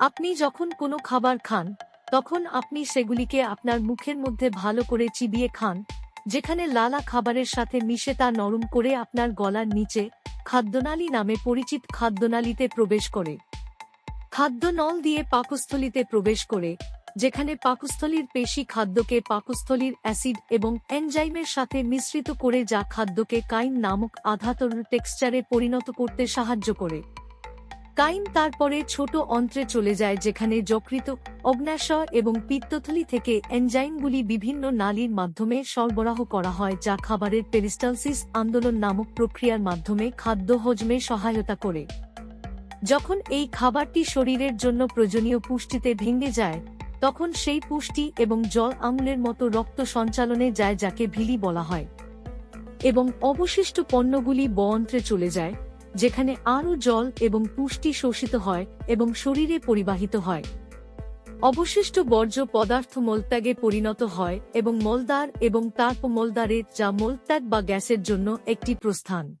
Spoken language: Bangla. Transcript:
আপনি যখন কোনো খাবার খান, তখন আপনি সেগুলিকে আপনার মুখের মধ্যে ভালো করে চিবিয়ে খান, যেখানে লালা খাবারের সাথে মিশে তা নরম করে আপনার গলার নিচে খাদ্যনালী নামে পরিচিত খাদ্যনালীতে প্রবেশ করে। খাদ্যনল দিয়ে পাকস্থলিতে প্রবেশ করে, যেখানে পাকস্থলীর পেশি খাদ্যকে পাকস্থলীর অ্যাসিড এবং এনজাইমের সাথে মিশ্রিত করে যা খাদ্যকে কাইন নামক আধাতর টেক্সচারে পরিণত করতে সাহায্য করে। কাইন তারপরে ছোট অন্ত্রে চলে যায় যেখানে যকৃত অগ্নাশয় এবং পিত্তথলি থেকে এনজাইমগুলি বিভিন্ন নালীর মাধ্যমে সরবরাহ করা হয় যা খাবারের পেরিস্টালসিস আন্দোলন নামক প্রক্রিয়ার মাধ্যমে খাদ্য হজমে সহায়তা করে। যখন এই খাবারটি শরীরের জন্য প্রয়োজনীয় পুষ্টিতে ভেঙে যায়, তখন সেই পুষ্টি এবং জল আঙুলের মতো রক্ত সঞ্চালনে যায় যাকে ভিলি বলা হয়। এবং অবশিষ্ট পণ্যগুলি বন্ত্রে চলে যায় যেখানে আরও জল এবং পুষ্টি শোষিত হয় এবং শরীরে পরিবাহিত হয়। অবশিষ্ট বর্জ্য পদার্থ মলত্যাগে পরিণত হয় এবং মলদার এবং তারপর মলদারে যা মলত্যাগ বা গ্যাসের জন্য একটি প্রস্থান।